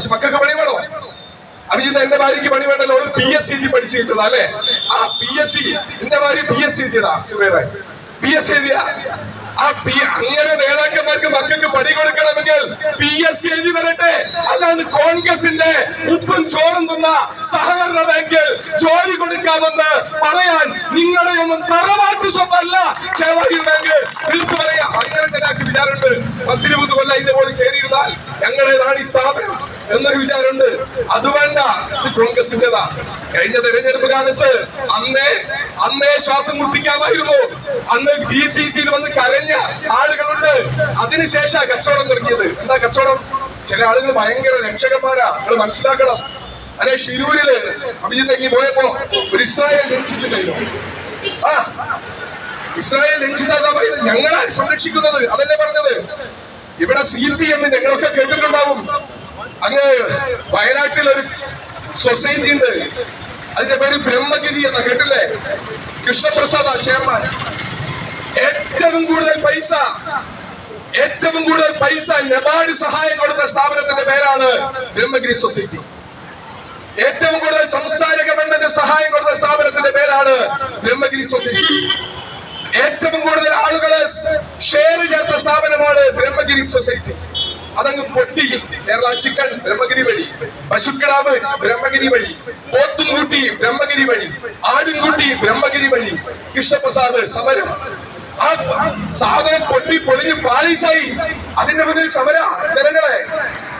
പക്ഷെ മക്കൾക്ക് പണി വേണോ? അഭിജിത്ത് എന്റെ ഭാര്യയ്ക്ക് പണി വേണ്ടല്ലോ. അവൾ പി എസ് സി പഠിച്ചു വെച്ചതാ അല്ലേ? ആ പി എസ് സി എന്റെ ഭാര്യ പി എസ് സി എഴുതിയതാ സുബേറെ. പി എസ് സി എഴുതിയ? ആ പി അങ്ങനെ നേതാക്കന്മാർക്ക് മക്കൾക്ക് പണി കൊടുക്കണമെങ്കിൽ പി എസ് സി എഴുതി വരട്ടെ അല്ലാണ്ട് കോൺഗ്രസിന്റെ ഉപ്പും ചോറും തിന്ന സഹകരണ ബാങ്കിൽ ജോലി കൊടുക്കാമെന്ന് പറയാൻ നിങ്ങളെ ഒന്നും തറവാട്ട് സ്വന്തമല്ല ചേവാരി ബാങ്ക് തീർത്തു പറയാം. അങ്ങനെ ചില വിചാരമുണ്ട്. പത്തിരുപത് കൊല്ലം കയറിയിരുന്നാൽ ഞങ്ങളുടേതാണ് ഈ സ്ഥാപനം എന്നൊരു വിചാരമുണ്ട്. അത് വേണ്ട ഇത് കോൺഗ്രസിന്റേതാ കഴിഞ്ഞ തെരഞ്ഞെടുപ്പ് കാലത്ത് അന്നേ അന്നേ ശ്വാസം മുട്ടിക്കാമായിരുന്നു. അന്ന് ഡി സി സിയിൽ വന്ന് കരഞ്ഞ ആളുകളുണ്ട്. അതിനുശേഷം കച്ചവടം തുടങ്ങിയത്. എന്താ കച്ചവടം? ചില ആളുകൾ ഭയങ്കര രക്ഷകന്മാരാ. നിങ്ങൾ മനസ്സിലാക്കണം. അല്ലെ ഷിരൂരിൽ അഭിജിത്ത് എങ്ങി പോയപ്പോ ഒരു ഇസ്രായേൽ ലംഘിച്ചിട്ടില്ലായിരുന്നു ആ ഇസ്രായേൽ ലംഘിച്ചിട്ടാ പറയുന്നത്? ഞങ്ങളാണ് സംരക്ഷിക്കുന്നത്. അതല്ലേ പറഞ്ഞത്? ഇവിടെ സി പി എം നിങ്ങൾക്ക് കേട്ടിട്ടുണ്ടാവും. അങ്ങ് വയനാട്ടിൽ ഒരു സൊസൈറ്റി ഉണ്ട്. അതിന്റെ പേര് ബ്രഹ്മഗിരി എന്ന കേട്ടില്ലേ? കൃഷ്ണപ്രസാദ ചെയർമാൻ. ഏറ്റവും കൂടുതൽ പൈസ ഏറ്റവും കൂടുതൽ പൈസ നബാർഡ് സഹായം കൊടുത്ത സ്ഥാപനത്തിന്റെ പേരാണ് ബ്രഹ്മഗിരി സൊസൈറ്റി ഏറ്റവും കൂടുതൽ സംസ്ഥാന ഗവൺമെന്റ് സഹായം കൊടുത്ത സ്ഥാപനത്തിന്റെ പേരാണ് ബ്രഹ്മഗിരി സൊസൈറ്റി ഏറ്റവും കൂടുതൽ ആളുകളെ ഷെയർ സ്ഥാപനമാണ് ബ്രഹ്മഗിരി സൊസൈറ്റി. അതങ്ങ് പൊട്ടി. കേരള ചിക്കൻ ബ്രഹ്മഗിരി വഴി പശുക്കിടാവ് ബ്രഹ്മഗിരി വഴി പോത്തുംകൂട്ടി ബ്രഹ്മഗിരി വഴി ആടുംകൂട്ടി ബ്രഹ്മഗിരി വഴി കൃഷ്ണപ്രസാദ് സമരം. ആ സാധനം പൊട്ടി പൊളിഞ്ഞ് പാളീസായി അതിന്റെ മുന്നിൽ സമര ജനങ്ങളെ